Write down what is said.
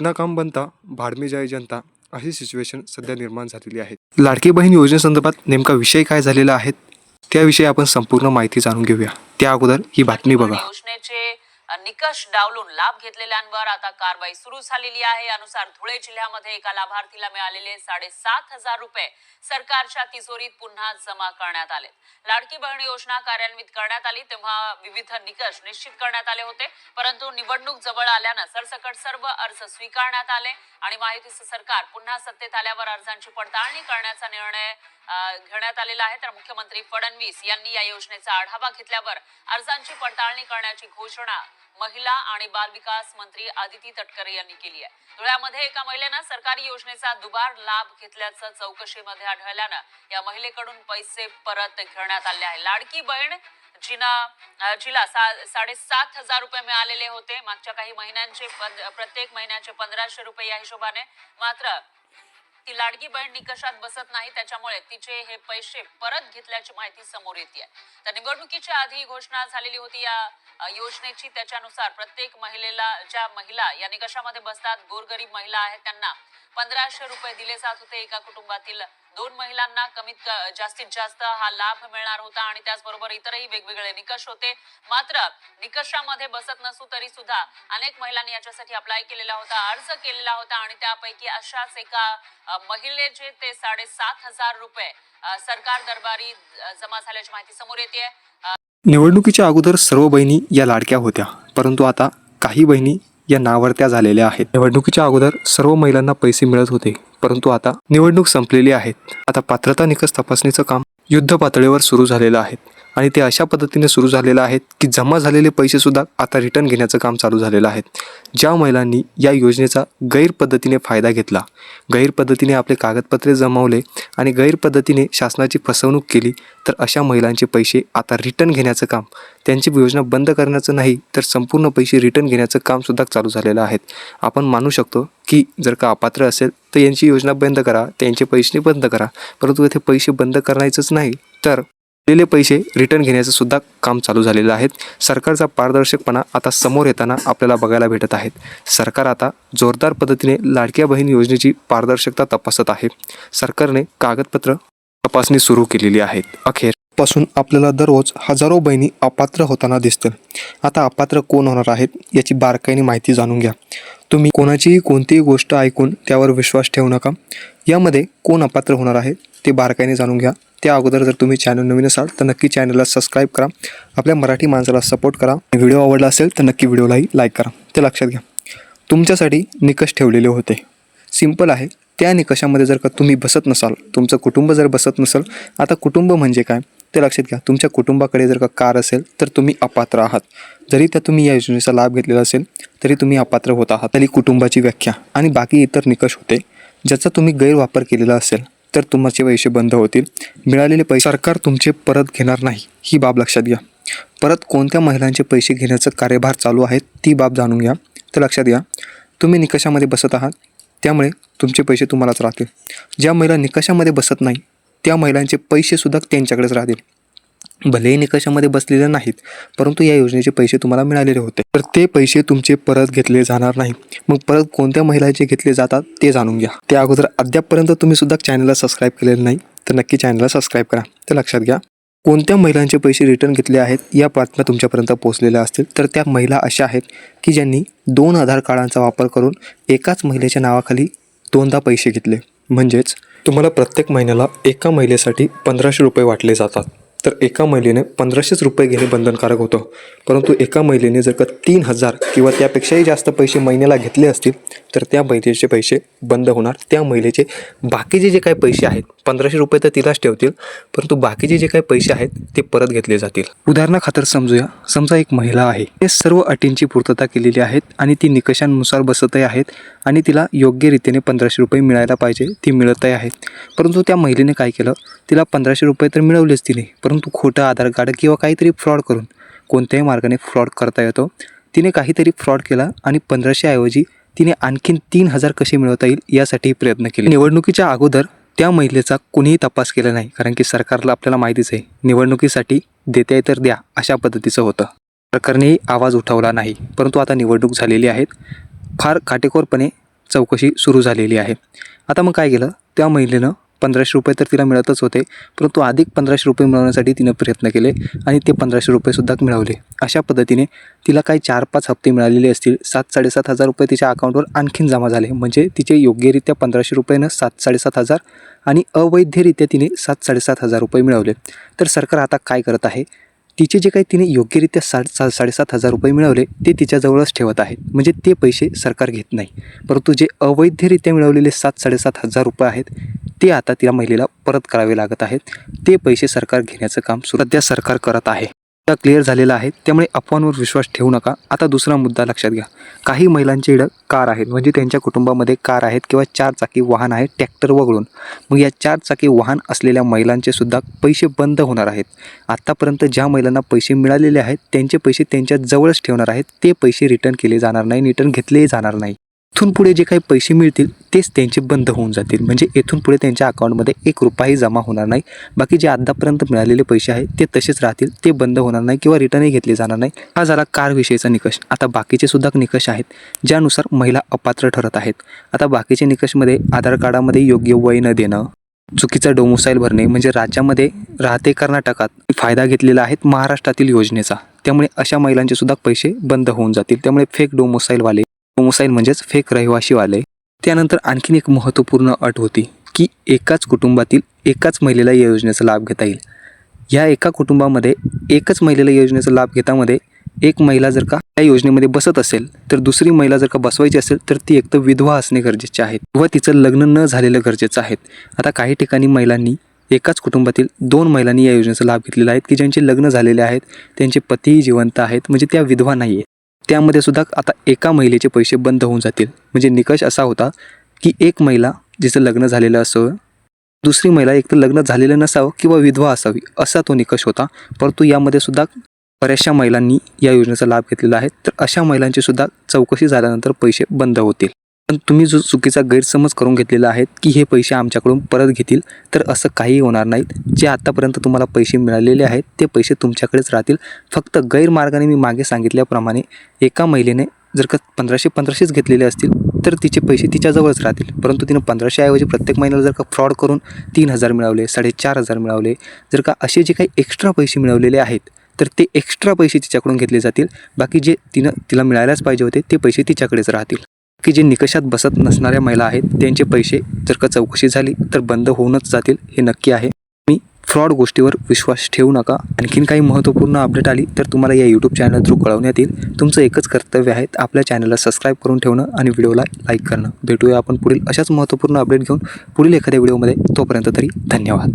ना काम बनता भाडमे जाय जनता अशी सिच्युएशन सध्या निर्माण झालेली आहे. लाडकी बहीण योजनेसंदर्भात नेमका विषय काय झालेला आहे? त्याविषयी आपण संपूर्ण माहिती जाणून घेऊया. त्या अगोदर ही बातमी बघा. योजनेचे निकष डावलून लाभ घेतलेल्यांवर आता कारवाई सुरू झालेली आहे. यानुसार धुळे जिल्ह्यामध्ये एका लाभार्थीला मिळालेले साडेसात हजार रुपये सरकारच्या तिजोरीत पुन्हा जमा करण्यात आले लाडकी बहीण योजना कार्यान्वित करण्यात आली तेव्हा विविध निकष निश्चित करण्यात आले होते. परंतु निवडणूक जवळ आल्यानं सरसकट सर्व अर्ज स्वीकारण्यात आले आणि माहितीचं सरकार पुन्हा सत्तेत आल्यावर अर्जांची पडताळणी करण्याचा निर्णय घेण्यात आलेला आहे. तर मुख्यमंत्री फडणवीस यांनी या योजनेचा आढावा घेतल्यावर अर्जांची पडताळणी करण्याची घोषणा महिला आणि बाल विकास मंत्री आदिती तटकरे यांनी केली आहे. धुळ्यामध्ये एका महिलेनं सरकारी योजनेचा दुबार लाभ घेतल्याचं चौकशीमध्ये आढळल्यानं या महिलेकडून पैसे परत घेण्यात आले आहे. लाडकी बहीण जिना जिला सा- साडेसात हजार रुपये मिळालेले होते. मागच्या काही महिन्यांचे प्रत्येक महिन्याचे पंधराशे रुपये या हिशोबाने. मात्र ती लाडकी बहीण निकषात बसत नाही त्याच्यामुळे तिचे हे पैसे परत घेतल्याची माहिती समोर येते तर निवडणुकीच्या आधी घोषणा झालेली होती या योजनेची. त्याच्यानुसार प्रत्येक महिलेला ज्या महिला या निकषामध्ये बसतात गोरगरीब महिला आहेत त्यांना पंधराशे रुपये दिले जात होते एका कुटुंबातील. दोन महिलांना कमीत जास्तीत जास्त हा लाभ मिळणार होता आणि त्याचबरोबर इतरही वेगवेगळे निकष होते. मात्र निकषामध्ये बसत नसू तरी सुद्धा अनेक महिलांनी याच्यासाठी अप्लाय केलेला होता अर्ज केलेला होता आणि त्यापैकी अशाच एका महिलेचे ते साडेसात हजार रुपये सरकार दरबारी जमा झाल्याची माहिती समोर येते निवडणुकीच्या अगोदर सर्व बहिणी या लाडक्या होत्या. परंतु आता काही बहिणी या नावरत्या झालेल्या आहेत. निवडणुकीच्या अगोदर सर्व महिलांना पैसे मिळत होते परंतु आता निवडणूक संपलेली आहेत. आता पात्रता निकष तपासणीचं काम युद्ध पातळीवर सुरू झालेलं आहे. आणि ते अशा पद्धतीने सुरू झालेलं आहेत की जमा झालेले पैसेसुद्धा आता रिटर्न घेण्याचं काम चालू झालेलं आहे. ज्या महिलांनी या योजनेचा गैरपद्धतीने फायदा घेतला गैरपद्धतीने आपले कागदपत्रे जमावले आणि गैरपद्धतीने शासनाची फसवणूक केली तर अशा महिलांचे पैसे आता रिटर्न घेण्याचं काम त्यांची योजना बंद करण्याचं नाही तर संपूर्ण पैसे रिटर्न घेण्याचं कामसुद्धा चालू झालेलं आहे. आपण मानू शकतो की जर का अपात्र असेल तर यांची योजना बंद करा त्यांचे पैसे बंद करा परंतु येथे पैसे बंद करायचंच नाही तर दिलेले पैसे रिटर्न घेण्याचं सुद्धा काम चालू झालेलं आहे. सरकारचा पारदर्शकपणा आता समोर येताना आपल्याला बघायला भेटत आहेत सरकार आता जोरदार पद्धतीने लाडक्या बहीण योजनेची पारदर्शकता तपासत आहे. सरकारने कागदपत्र तपासणी सुरू केलेली आहे अखेरपासून आपल्याला दररोज हजारो बहिणी अपात्र होताना दिसतील. आता अपात्र कोण होणार आहेत याची बारकाईने माहिती जाणून घ्या. तुम्ही कोणाचीही कोणतीही गोष्ट ऐकून त्यावर विश्वास ठेवू नका. यामध्ये कोण अपात्र होणार आहे ते बारकाईने जाणून घ्या. त्या अगोदर जर तुम्ही चॅनल नवीन असाल तर नक्की चॅनलला सबस्क्राईब करा. आपल्या मराठी माणसाला सपोर्ट करा. व्हिडिओ आवडला असेल तर नक्की व्हिडिओलाही लाईक करा. ते लक्षात घ्या. तुमच्यासाठी निकष ठेवलेले होते. सिंपल आहे. त्या निकषामध्ये जर का तुम्ही बसत नसाल तुमचं कुटुंब जर बसत नसाल आता कुटुंब म्हणजे काय? ते लक्षात घ्या. तुमच्या कुटुंबाकडे जर का कार असेल तर तुम्ही अपात्र आहात. जरी त्या तुम्ही या योजनेचा लाभ घेतलेला असेल तरी तुम्ही अपात्र होत आहात. तरी कुटुंबाची व्याख्या. आणि बाकी इतर निकष होते. ज्याचा तुम्ही गैरवापर केलेला असेल तर तुमचे पैसे बंद होतील. मिळालेले पैसे सरकार तुमचे परत घेणार नाही. ही बाब लक्षात घ्या. परत कोणत्या महिलांचे पैसे घेण्याचं कार्यभार चालू आहे ती बाब जाणून घ्या. तर लक्षात घ्या. तुम्ही निकषामध्ये बसत आहात त्यामुळे तुमचे पैसे तुम्हालाच राहतील. ज्या महिला निकषामध्ये बसत नाही त्या महिलांचे पैसेसुद्धा त्यांच्याकडेच राहतील. भलेही निकषामध्ये बसलेले नाहीत परंतु या योजनेचे पैसे तुम्हाला मिळालेले होते. तर ते पैसे तुमचे परत घेतले जाणार नाही. मग परत कोणत्या महिलांचे घेतले जातात ते जाणून घ्या. त्या अगोदर अद्यापपर्यंत तुम्ही सुद्धा चॅनलला सबस्क्राईब केलेलं नाही तर नक्की चॅनलला सबस्क्राईब करा. ते लक्षात घ्या कोणत्या महिलांचे पैसे रिटर्न घेतले आहेत या बातम्या तुमच्यापर्यंत पोहोचलेल्या असतील. तर त्या महिला अशा आहेत की ज्यांनी दोन आधार कार्डांचा वापर करून एकाच महिलेच्या नावाखाली दोनदा पैसे घेतले. म्हणजेच तुम्हाला प्रत्येक महिन्याला एका महिलेसाठी पंधराशे रुपये वाटले जातात. तर एका महिलेने पंधराशेच रुपये घेणे बंधनकारक होतं. परंतु एका महिलेने जर का तीन हजार किंवा त्यापेक्षाही जास्त पैसे महिन्याला घेतले असतील तर त्या महिलेचे पैसे बंद होणार. त्या महिलेचे बाकीचे जे काही पैसे आहेत पंधराशे रुपये तर तिलाच ठेवतील परंतु बाकीचे जे काही पैसे आहेत ते परत घेतले जातील. उदाहरणाखातर समजूया. समजा एक महिला आहे. ते सर्व अटींची पूर्तता केलेली आहेत आणि ती निकषांनुसार बसतही आहेत आणि तिला योग्य रीतीने पंधराशे रुपये मिळायला पाहिजे ती मिळतही आहेत. परंतु त्या महिलेने काय केलं? तिला पंधराशे रुपये तर मिळवलेच तिने परंतु खोटं आधार कार्ड किंवा काहीतरी फ्रॉड करून कोणत्याही मार्गाने फ्रॉड करता येतो. तिने काहीतरी फ्रॉड केला आणि पंधराशेऐवजी तिने आणखीन तीन हजार कसे मिळवता येईल यासाठी प्रयत्न केले. निवडणुकीच्या अगोदर त्या महिलेचा कुणीही तपास केला नाही कारण की सरकारला आपल्याला माहितीच आहे निवडणुकीसाठी देते आहे तर द्या अशा पद्धतीचं होतं. सरकारनेही आवाज उठवला नाही परंतु आता निवडणूक झालेली आहेत. फार काटेकोरपणे चौकशी सुरू झालेली आहे. आता मग काय केलं? त्या महिलेनं पंधराशे रुपये तर तिला मिळतच होते परंतु अधिक पंधराशे रुपये मिळवण्यासाठी तिनं प्रयत्न केले आणि ते पंधराशे रुपयेसुद्धा मिळवले. अशा पद्धतीने तिला काही चार पाच हप्ते मिळालेले असतील. सात साडेसात हजार रुपये तिच्या अकाउंटवर आणखीन जमा झाले. म्हणजे तिचे योग्यरित्या पंधराशे रुपयानं सात साडेसात हजार आणि अवैधरित्या तिने सात साडेसात हजार रुपये मिळवले. तर सरकार आता काय करत आहे? तिचे जे काही तिने योग्यरित्या सा सा साडेसात हजार रुपये मिळवले ते तिच्याजवळच ठेवत आहेत. म्हणजे ते पैसे सरकार घेत नाही. परंतु जे अवैधरित्या मिळवलेले सात साडेसात हजार रुपये आहेत ते आता तिला महिलेला परत करावे लागत आहेत. ते पैसे सरकार घेण्याचं काम सध्या सरकार करत आहे. क्लिअर झालेला आहे त्यामुळे अफवांवर विश्वास ठेवू नका. आता दुसरा मुद्दा लक्षात घ्या. काही महिलांचे इडं कार आहेत म्हणजे त्यांच्या कुटुंबामध्ये कार आहेत किंवा चार चाकी वाहन आहे ट्रॅक्टर वगळून. मग या चार चाकी वाहन असलेल्या महिलांचे सुद्धा पैसे बंद होणार आहेत. आत्तापर्यंत ज्या महिलांना पैसे मिळालेले आहेत त्यांचे पैसे त्यांच्या जवळच ठेवणार आहेत ते पैसे रिटर्न केले जाणार नाही रिटर्न घेतलेही जाणार नाही. इथून पुढे जे काही पैसे मिळतील तेच त्यांचे बंद होऊन जातील. म्हणजे इथून पुढे त्यांच्या अकाउंटमध्ये एक रुपयाही जमा होणार नाही. बाकी जे आतापर्यंत मिळालेले पैसे आहेत ते तसेच राहतील. ते बंद होणार नाही किंवा रिटर्नही घेतले जाणार नाही. हा झाला कार विषयीचा निकष. आता बाकीचे सुद्धा निकष आहेत ज्यानुसार महिला अपात्र ठरत आहेत. आता बाकीचे निकषमध्ये आधार कार्डामध्ये योग्य वय न देणं चुकीचा डोमोसाईल भरणे म्हणजे राज्यामध्ये राहते कर्नाटकात फायदा घेतलेला आहे महाराष्ट्रातील योजनेचा. त्यामुळे अशा महिलांचे सुद्धा पैसे बंद होऊन जातील. त्यामुळे फेक डोमोसाईलवाले डोमोसाईल म्हणजेच फेक रहिवासीवाले त्यानंतर आणखीन एक महत्त्वपूर्ण अट होती की एकाच कुटुंबातील एकाच महिलेला या योजनेचा लाभ घेता येईल. या एका कुटुंबामध्ये एकच महिलेला योजनेचा लाभ घेतामध्ये एक महिला जर का या योजनेमध्ये बसत असेल तर दुसरी महिला जर का बसवायची असेल तर ती एकतर विधवा असणे गरजेचे आहे व तिचं लग्न न झालेलं गरजेचं आहे. आता काही ठिकाणी महिलांनी एकाच कुटुंबातील दोन महिलांनी या योजनेचा लाभ घेतलेला आहे की ज्यांचे लग्न झालेले आहेत त्यांचे पतीही जिवंत आहेत म्हणजे त्या विधवा नाही आहेत त्यामध्ये सुद्धा आता एका महिलेचे पैसे बंद होऊन जातील. म्हणजे निकष असा होता की एक महिला जिचं लग्न झालेलं असावं दुसरी महिला एक तर लग्न झालेलं नसावं किंवा विधवा असावी असा तो निकष होता. परंतु यामध्ये सुद्धा बऱ्याचशा महिलांनी या योजनेचा लाभ घेतलेला आहे. तर अशा महिलांची सुद्धा चौकशी झाल्यानंतर पैसे बंद होतील. पण तुम्ही जो चुकीचा गैरसमज करून घेतलेला आहे की हे पैसे आमच्याकडून परत घेतील तर असं काही होणार नाहीत. जे आत्तापर्यंत तुम्हाला पैसे मिळालेले आहेत ते पैसे तुमच्याकडेच राहतील. फक्त गैरमार्गाने मी मागे सांगितल्याप्रमाणे एका महिलेने जर का पंधराशे पंधराशेच घेतलेले असतील तर तिचे पैसे तिच्याजवळच राहतील. परंतु तिनं पंधराशेऐवजी प्रत्येक महिन्याला जर का फ्रॉड करून तीन हजार मिळवले साडेचार हजार मिळवले जर का असे जे काही एक्स्ट्रा पैसे मिळवलेले आहेत तर ते एक्स्ट्रा पैसे तिच्याकडून घेतले जातील. बाकी जे तिनं तिला मिळायलाच पाहिजे होते ते पैसे तिच्याकडेच राहतील. की जे निकषात बसत नसणाऱ्या महिला आहेत त्यांचे पैसे जर का चौकशी झाली तर बंद होऊनच जातील हे नक्की आहे. मी फ्रॉड गोष्टीवर विश्वास ठेवू नका. आणखीन काही महत्त्वपूर्ण अपडेट आली तर तुम्हाला या यूट्यूब चॅनल थ्रू कळवण्यात येईल. तुमचं एकच कर्तव्य आहे आपल्या चॅनलला सबस्क्राईब करून ठेवणं आणि व्हिडिओला लाईक करणं. भेटूया आपण पुढील अशाच महत्त्वपूर्ण अपडेट घेऊन पुढील एखाद्या व्हिडिओमध्ये तोपर्यंत तरी धन्यवाद.